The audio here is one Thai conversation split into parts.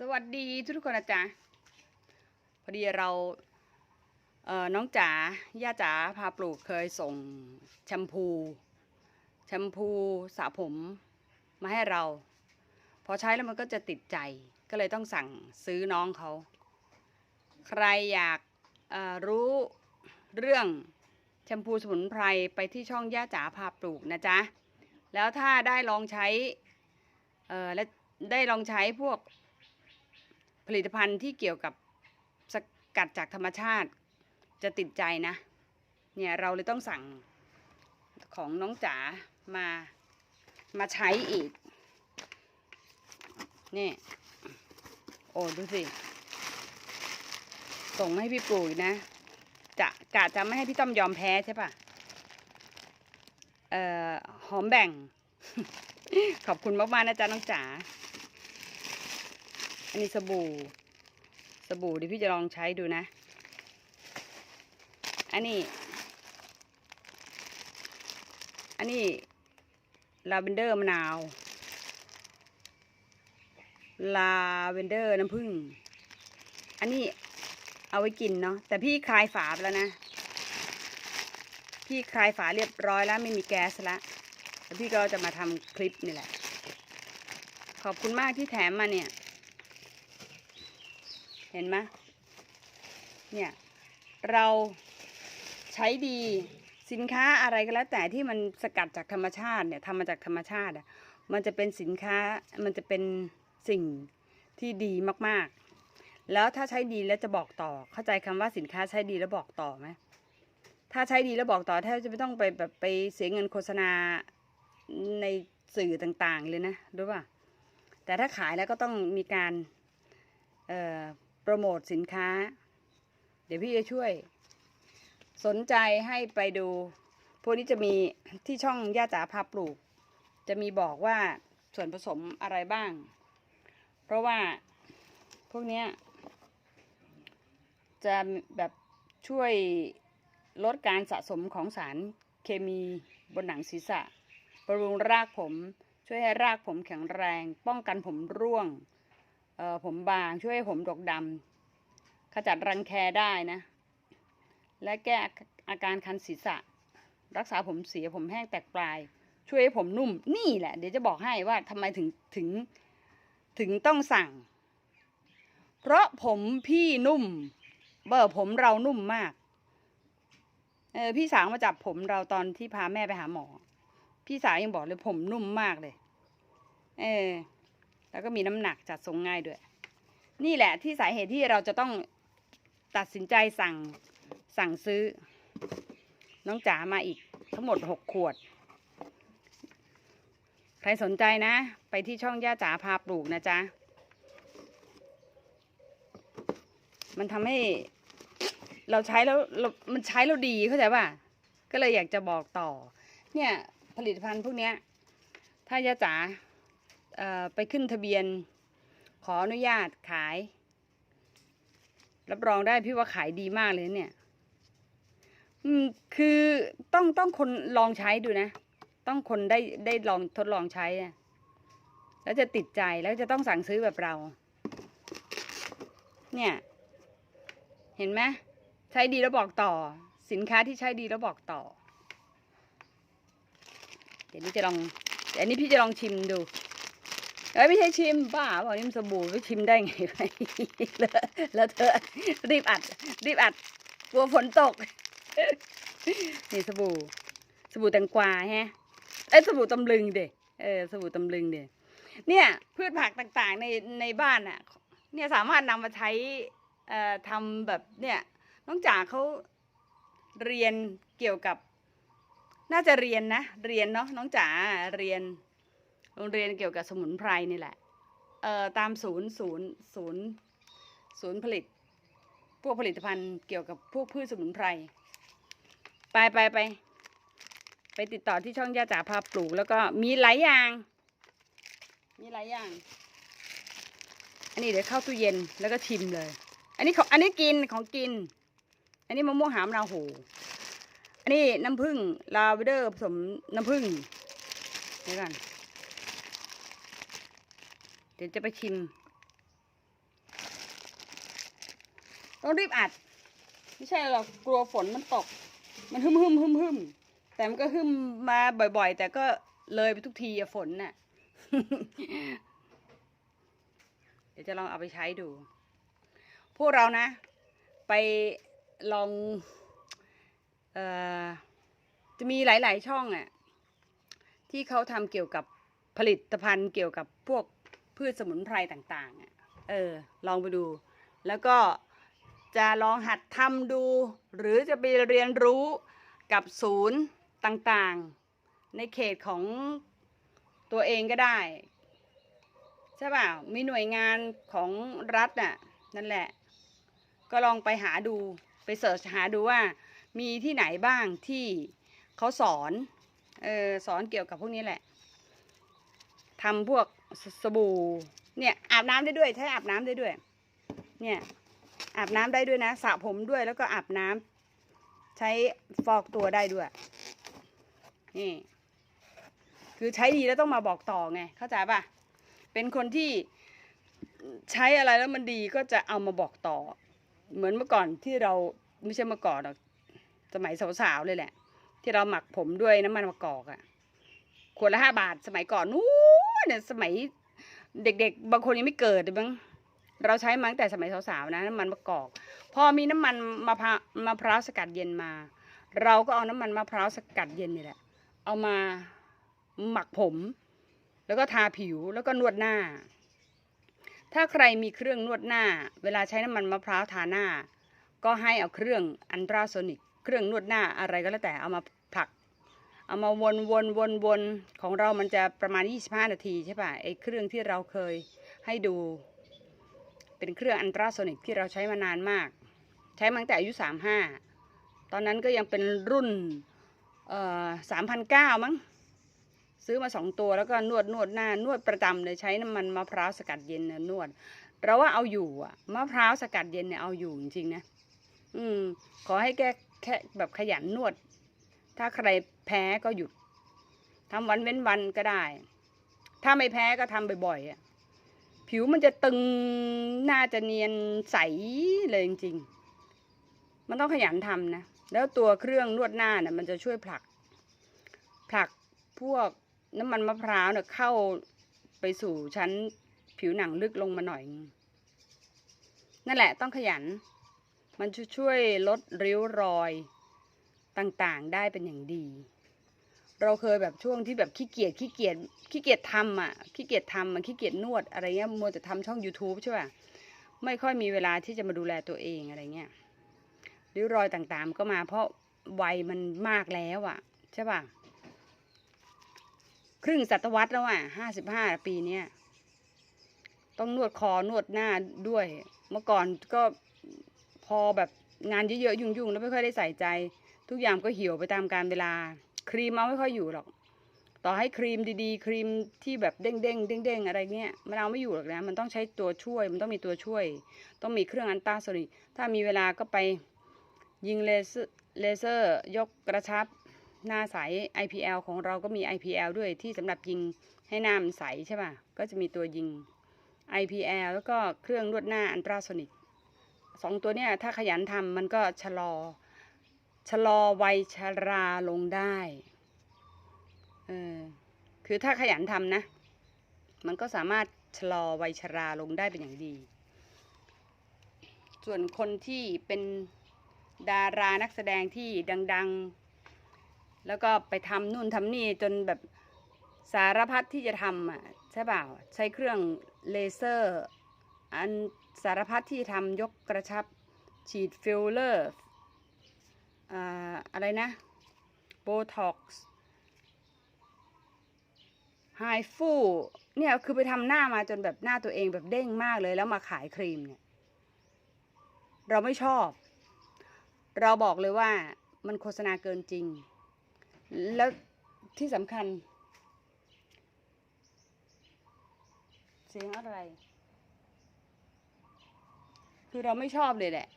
สวัสดีทุกคนนะจ๊ะพอดีเราเอ่อน้องจ๋าย่าจ๋าพาปลูกเคยส่งแชมพูแชมพูสระผมมาให้เรา พอใช้แล้วมันก็จะติดใจก็เลยต้องสั่งซื้อน้องเขา ใครอยากรู้เรื่องแชมพูสมุนไพรไปที่ช่องย่าจ๋าพาปลูกนะจ๊ะแล้วถ้าได้ลองใช้และได้ลองใช้พวก ผลิตภัณฑ์ที่เกี่ยวกับสกัดจากธรรมชาติจะติดใจนะ เนี่ยเราเลยต้องสั่งของน้องจ๋ามามาใช้อีก นี่ โอ้ดูสิ ส่งให้พี่ปู่อีกนะ จะกะจะไม่ให้พี่ต้อมยอมแพ้ใช่ปะเอ่อ หอมแบ่ง ขอบคุณมากๆนะจ๊ะน้องจ๋า อันนี้สบู่ สบู่เดี๋ยวพี่จะลองใช้ดูนะ อันนี้ อันนี้ลาเวนเดอร์มะนาว ลาเวนเดอร์น้ำผึ้ง อันนี้เอาไว้กินเนาะ แต่พี่คลายฝาไปแล้วนะ พี่คลายฝาเรียบร้อยแล้วไม่มีแก๊สแล้วแล้วพี่ก็จะมาทำคลิปนี่แหละ ขอบคุณมากที่แถมมาเนี่ย เห็นไหมเนี่ย เราใช้ดีสินค้าอะไรก็แล้วแต่ที่มันสกัดจากธรรมชาติเนี่ยทำมาจากธรรมชาติอะมันจะเป็นสินค้ามันจะเป็นสิ่งที่ดีมากๆ แล้วถ้าใช้ดีแล้วจะบอกต่อ เข้าใจคำว่าสินค้าใช้ดีแล้วบอกต่อไหมถ้าใช้ดีแล้วบอกต่อแทบจะไม่ต้องไปแบบไปเสียเงินโฆษณาในสื่อต่างๆเลยนะรู้ป่ะแต่ถ้าขายแล้วก็ต้องมีการเอ่อ โปรโมทสินค้า เดี๋ยวพี่จะช่วย สนใจให้ไปดู พวกนี้จะมีที่ช่องย่าจ๋าพาปลูก จะมีบอกว่าส่วนผสมอะไรบ้าง เพราะว่าพวกเนี้ยจะแบบช่วยลดการสะสมของสารเคมีบนหนังศีรษะบำรุงรากผม ช่วยให้รากผมแข็งแรง ป้องกันผมร่วง ผมบางช่วยผมดกดำขจัดรังแคได้นะ และแก้อาการคันศีรษะ รักษาผมเสียผมแห้งแตกปลาย ช่วยให้ผมนุ่มนี่แหละ เดี๋ยวจะบอกให้ว่าทำไมถึงถึงถึงต้องสั่ง เพราะผมพี่นุ่ม เบอร์ผมเรานุ่มมากเออพี่สาวมาจับผมเราตอนที่พาแม่ไปหาหมอ พี่สาวยังบอกเลยผมนุ่มมากเลย เออ แล้วก็มีน้ำหนักจัดทรงง่ายด้วย นี่แหละที่สาเหตุที่เราจะต้องตัดสินใจสั่งสั่งซื้อ น้องจ๋ามาอีกทั้งหมดหกขวด ใครสนใจนะ ไปที่ช่องย่าจ๋าพาปลูกนะจ๊ะ มันทำให้เราใช้แล้วมันใช้แล้วดีเข้าใจป่ะ ก็เลยอยากจะบอกต่อ เนี่ยผลิตภัณฑ์พวกเนี้ย ถ้าย่าจ๋า ไปขึ้นทะเบียน ขออนุญาตขาย รับรองได้พี่ว่าขายดีมากเลยเนี่ยคือต้องต้องคนลองใช้ดูนะ ต้องคนได้ได้ลองทดลองใช้อะแล้วจะติดใจแล้วจะต้องสั่งซื้อแบบเรา เนี่ย เห็นไหมใช้ดีแล้วบอกต่อ สินค้าที่ใช้ดีแล้วบอกต่อ เดี๋ยวนี้จะลองเดี๋ยวนี้พี่จะลองชิมดู เอ้ยไม่ใช่ชิมบ้าบอกนี่มันสบู่ไม่ชิมได้ไงไปแล้วเธอรีบอัด รีบอัดกลัวฝนตก นี่สบู่ สบู่แตงกวาฮะเอ้สบู่ตำลึงเด็เออสบู่ตำลึงเด็เนี่ยพืชผักต่างๆในในบ้านอะ เนี่ยสามารถนำมาใช้เอ่อทำแบบเนี่ยน้องจ๋าเขาเรียนเกี่ยวกับ น่าจะเรียนนะ เรียนเนาะน้องจ๋าเรียน โรงเรียนเกี่ยวกับสมุนไพรนี่แหละ เอ่อตามศูนย์ศูนย์ศูนย์ศูนย์ผลิต พวกผลิตภัณฑ์เกี่ยวกับพวกพืชสมุนไพร ไปไปไปไปติดต่อที่ช่องย่าจ๋าพาปลูก แล้วก็มีหลายอย่าง มีหลายอย่าง อันนี้เดี๋ยวเข้าตู้เย็นแล้วก็ชิมเลย อันนี้ของอันนี้กินของกิน อันนี้มะม่วงหามนาโหอันนี้น้ำผึ้งลาเวนเดอร์ผสมน้ำผึ้งเดี๋ยวก่อน เดี๋ยวจะไปชิม ต้องรีบอัด ไม่ใช่หรอกกลัวฝนมันตก มันหึมหึมหึมหึมแต่มันก็หึมมาบ่อย ๆ แต่ก็เลยไปทุกทีอะฝนน่ะ เดี๋ยวจะลองเอาไปใช้ดู พวกเรานะ ไปลอง เอ่อ จะมีหลาย ๆ ช่องอะที่เขาทำเกี่ยวกับผลิตภัณฑ์เกี่ยวกับพวก พืชสมุนไพรต่างๆเออลองไปดู แล้วก็จะลองหัดทำดู หรือจะไปเรียนรู้กับศูนย์ต่างๆ ในเขตของตัวเองก็ได้ ใช่ป่ะมีหน่วยงานของรัฐน่ะนั่นแหละ ก็ลองไปหาดูไปเสิร์ชหาดูว่า มีที่ไหนบ้างที่เขาสอนเออสอนเกี่ยวกับพวกนี้แหละทำพวก สสบู่ เนี่ยอาบน้ำได้ด้วย ใช้อาบน้ำได้ด้วย เนี่ยอาบน้ำได้ด้วยนะสระผมด้วยแล้วก็อาบน้ำใช้ฟอกตัวได้ด้วย นี่ คือใช้ดีแล้วต้องมาบอกต่อไง เข้าใจป่ะ เป็นคนที่ใช้อะไรแล้วมันดีก็จะเอามาบอกต่อ เหมือนเมื่อก่อนที่เราไม่ใช่เมื่อก่อนหรอกสมัยสาวๆเลยแหละ ที่เราหมักผมด้วยน้ำมันมะกอกอะขวดละห้าบาทสมัยก่อนนู้ เนี่ยสมัยเด็กๆ บางคนยังไม่เกิดเลยบ้างเราใช้มาตั้งแต่สมัยสาวๆนะน้ำมันมะกอก พอมีน้ำมันมะพร้าวมะพร้าวสกัดเย็นมา เราก็เอาน้ำมันมะพร้าวสกัดเย็นนี่แหละ เอามาหมักผม แล้วก็ทาผิวแล้วก็นวดหน้า ถ้าใครมีเครื่องนวดหน้า เวลาใช้น้ำมันมะพร้าวทาหน้า ก็ให้เอาเครื่องอันตราโซนิก เครื่องนวดหน้าอะไรก็แล้วแต่เอามา เอามาวนวนวนวนของเรามันจะประมาณ 25 นาทีใช่ป่ะไอ้เครื่องที่เราเคยให้ดู เป็นเครื่องอันตราโซนิกที่เราใช้มานานมาก ใช้มาตั้งแต่อายุ 35 ตอนนั้นก็ยังเป็นรุ่นเอ่อ3,009มั้ง ซื้อมาสองตัวแล้วก็นวดนวดหน้านวดประจำเลยใช้น้ำมันมะพร้าวสกัดเย็นน่ะนวดเราว่าเอาอยู่อะมะพร้าวสกัดเย็นเนี่ยเอาอยู่จริงๆนะ อืม ขอให้แกแค่แบบขยันนวด ถ้าใครแพ้ก็หยุดทำวันเว้นวันก็ได้ ถ้าไม่แพ้ก็ทำบ่อยๆผิวมันจะตึงหน้าจะเนียนใสเลยจริงๆ มันต้องขยันทำนะ แล้วตัวเครื่องนวดหน้าเนี่ยมันจะช่วยผลัก ผลักพวกน้ำมันมะพร้าวเนี่ยเข้าไปสู่ชั้นผิวหนังลึกลงมาหน่อย นั่นแหละต้องขยัน มันช่วยลดริ้วรอย ต่างๆ ได้เป็นอย่างดี เราเคยแบบช่วงที่แบบขี้เกียจขี้เกียจขี้เกียจทำอะขี้เกียจทำอะขี้เกียจนวดอะไรเงี้ยมัวแต่ทำช่อง YouTube ใช่ป่ะไม่ค่อยมีเวลาที่จะมาดูแลตัวเองอะไรเงี้ยริ้วรอยต่างๆ ก็มาเพราะวัยมันมากแล้วอะใช่ป่ะครึ่งศตวรรษแล้วอะห้าสิบห้าปีเนี้ยต้องนวดคอนวดหน้าด้วย เมื่อก่อนก็พอแบบงานเยอะๆยุ่งๆ แล้วไม่ค่อยได้ใส่ใจ ทุกอย่างก็เหี่ยวไปตามกาลเวลา ครีมเอาไม่ค่อยอยู่หรอก ต่อให้ครีมดีๆ ครีมที่แบบเด้งๆเด้งๆอะไรเงี้ยมันเอาไม่อยู่หรอกนะ มันต้องใช้ตัวช่วย มันต้องมีตัวช่วย ต้องมีเครื่องอันตราโซนิกถ้ามีเวลาก็ไปยิงเลเซอร์เลเซอร์ยกกระชับหน้าใส IPL ของเราก็มี IPL ด้วยที่สำหรับยิงให้หน้ามันใสใช่ป่ะ ก็จะมีตัวยิง IPL แล้วก็เครื่องนวดหน้าอันตราโซนิกสองตัวเนี้ยถ้าขยันทำมันก็ชะลอ ชะลอวัยชราลงได้เออคือถ้าขยันทำนะ มันก็สามารถชะลอวัยชราลงได้เป็นอย่างดี ส่วนคนที่เป็นดารานักแสดงที่ดัง ๆ แล้วก็ไปทำนู่นทำนี่จนแบบสารพัดที่จะทำอะใช่เปล่าใช้เครื่องเลเซอร์ อันสารพัดที่ทำยกกระชับฉีดฟิลเลอร์ อะไรนะโบท็อกซ์ไฮฟูเนี่ยคือไปทำหน้ามาจนแบบหน้าตัวเองแบบเด้งมากเลยแล้วมาขายครีมเนี่ย เราไม่ชอบ เราบอกเลยว่ามันโฆษณาเกินจริง แล้วที่สำคัญ เสียงอะไร คือเราไม่ชอบเลยแหละ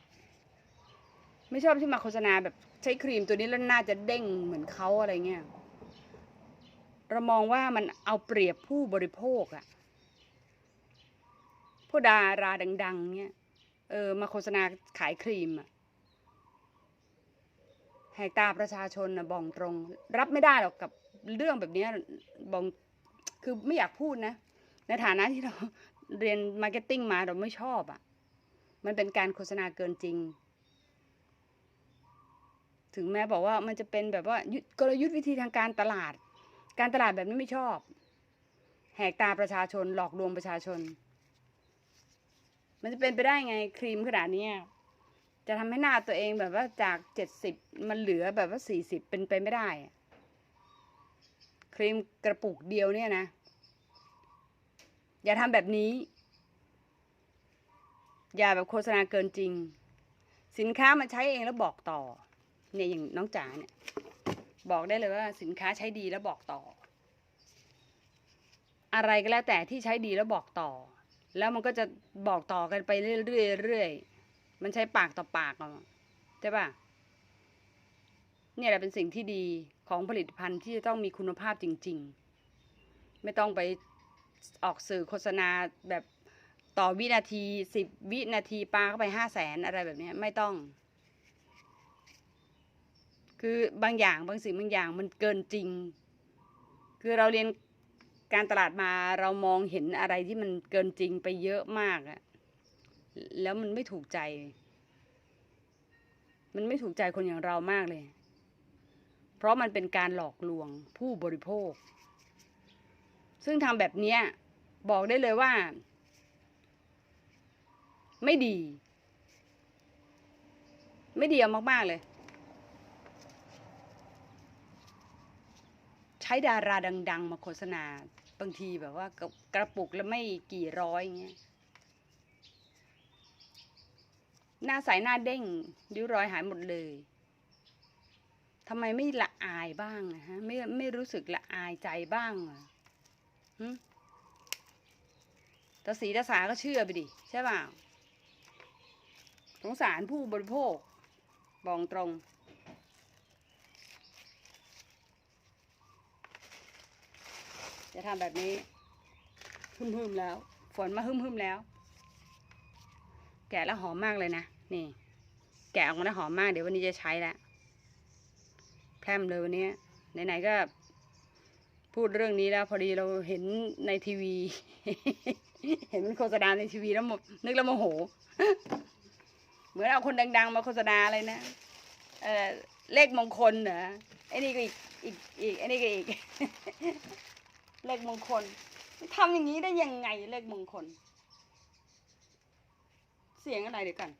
ไม่ชอบที่มาโฆษณาแบบใช้ครีมตัวนี้แล้วน่าจะเด้งเหมือนเขาอะไรเงี้ย เรามองว่ามันเอาเปรียบผู้บริโภคอะผู้ดาราดัง ๆ เนี่ย เออ มาโฆษณาขายครีมอะแหกตาประชาชนนะบองตรง รับไม่ได้หรอกกับเรื่องแบบนี้บองคือไม่อยากพูดนะ ในฐานะที่เราเรียนมาร์เก็ตติ้งมาเราไม่ชอบอะ่ะ มันเป็นการโฆษณาเกินจริง ถึงแม้บอกว่ามันจะเป็นแบบว่ากลยุทธ์วิธีทางการตลาด การตลาดแบบนี้ไม่ชอบ แหกตาประชาชนหลอกลวงประชาชน มันจะเป็นไปได้ไงครีมขนาดนี้จะทำให้หน้าตัวเองแบบว่าจากเจ็ดสิบมันเหลือแบบว่าสี่สิบเป็นไปไม่ได้ ครีมกระปุกเดียวเนี่ยนะ อย่าทำแบบนี้ อย่าแบบโฆษณาเกินจริง สินค้ามันใช้เองแล้วบอกต่อ เนี่ยอย่างน้องจ๋าเนี่ย บอกได้เลยว่าสินค้าใช้ดีแล้วบอกต่อ อะไรก็แล้วแต่ที่ใช้ดีแล้วบอกต่อ แล้วมันก็จะบอกต่อกันไปเรื่อยๆมันใช้ปากต่อปากเอาใช่ปะเนี่ยแหละเป็นสิ่งที่ดีของผลิตภัณฑ์ที่จะต้องมีคุณภาพจริง ๆ ไม่ต้องไปออกสื่อโฆษณาแบบต่อวินาทีสิบวินาทีปาเข้าไปห้าแสนอะไรแบบนี้ไม่ต้อง คือบางอย่างบางสิ่งบางอย่างมันเกินจริง คือเราเรียนการตลาดมาเรามองเห็นอะไรที่มันเกินจริงไปเยอะมากอะแล้วมันไม่ถูกใจ มันไม่ถูกใจคนอย่างเรามากเลย เพราะมันเป็นการหลอกลวงผู้บริโภค ซึ่งทำแบบนี้บอกได้เลยว่า ไม่ดี ไม่ดีเอามาก ๆ เลย ช้ดาราดัง ๆ มาโฆษณา บางทีแบบว่ากระปุกแล้วไม่กี่ร้อยเงี้ย หน้าใสหน้าเด้งริ้วรอยหายหมดเลยทำไมไม่ละอายบ้างอะฮะไม่ไม่รู้สึกละอายใจบ้างอะหึตาสีตาสาก็เชื่อไปดิ ใช่เปล่าสงสารผู้บริโภคบอกตรง จะทำแบบนี้หึมๆแล้ว ฝนมาหึมๆแล้ว แกะแล้วหอมมากเลยนะ นี่ แกะออกมาแล้วหอมมาก เดี๋ยววันนี้จะใช้แล้วแพร่มเลยวันนี้ไหนๆก็ พูดเรื่องนี้แล้ว พอดีเราเห็นในทีวี เห็นมันโฆษณาในทีวีแล้วนึกแล้วโมโห เหมือนเอาคนดัง ๆ มาโฆษณาอะไรนะเออเลขมงคลเหรอไอ้นี่ก็อีกอีกอีกไอ้นี่ก็อีก เลขมงคลทำอย่างนี้ได้ยังไงเลขมงคล เสียงอะไรเดี๋ยวกัน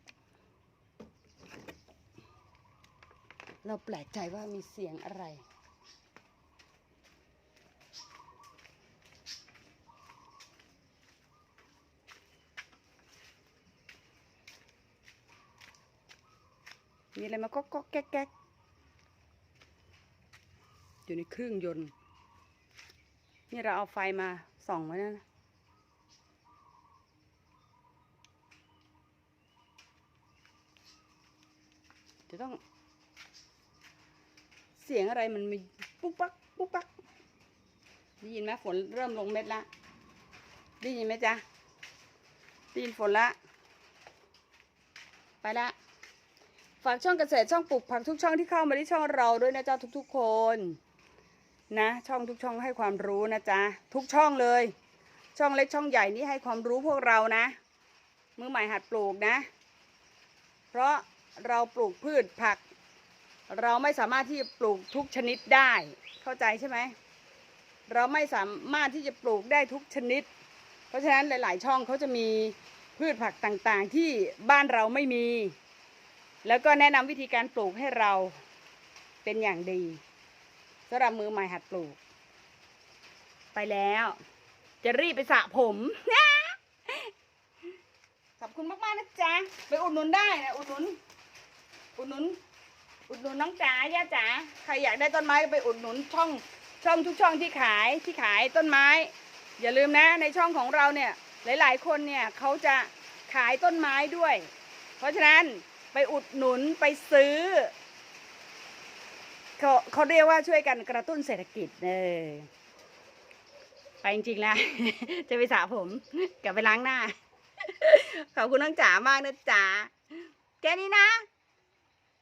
เราแปลกใจว่ามีเสียงอะไรมีอะไรมาก็ก็แก๊กแก๊กอยู่ในเครื่องยนต์ นี่เราเอาไฟมาส่องไว้นะจะต้อง เสียงอะไรมันมีปุ๊กปักปุ๊กปักได้ยินไหมฝนเริ่มลงเม็ดละได้ยินไหมจ๊ะได้ยินฝนละ ไปละ ฝากช่องเกษตรช่องปลูกผักทุกช่องที่เข้ามาที่ช่องเราด้วยนะจ๊ะทุก ๆ คน นะ ช่องทุกช่องให้ความรู้นะจ๊ะ ทุกช่องเลย ช่องเล็กช่องใหญ่นี่ให้ความรู้พวกเรานะ มือใหม่หัดปลูกนะ เพราะเราปลูกพืชผัก เราไม่สามารถที่จะปลูกทุกชนิดได้ เข้าใจใช่ไหม เราไม่สามารถที่จะปลูกได้ทุกชนิด เพราะฉะนั้นหลาย ๆ ช่องเขาจะมีพืชผักต่างๆ ที่บ้านเราไม่มี แล้วก็แนะนำวิธีการปลูกให้เราเป็นอย่างดี สำหรับมือใหม่หัดปลูก ไปแล้ว จะรีบไปสระผมขอบคุณมากๆนะจ๊ะ ไปอุดหนุนได้นะอุดหนุน อุดหนุน อุดหนุนน้องจ๋าย่าจ๋าใครอยากได้ต้นไม้ก็ไปอุดหนุนช่องช่องทุกช่องที่ขายที่ขายต้นไม้ อย่าลืมนะ ในช่องของเราเนี่ย หลาย ๆ คนเนี่ยเขาจะขายต้นไม้ด้วย เพราะฉะนั้นไปอุดหนุนไปซื้อ เขาเขาเรียกว่าช่วยกันกระตุ้นเศรษฐกิจเออไปจริงๆแล้ว จะไปสระผมกลับไปล้างหน้า ขอบคุณน้องจ๋ามากนะจ๋าแค่นี้นะ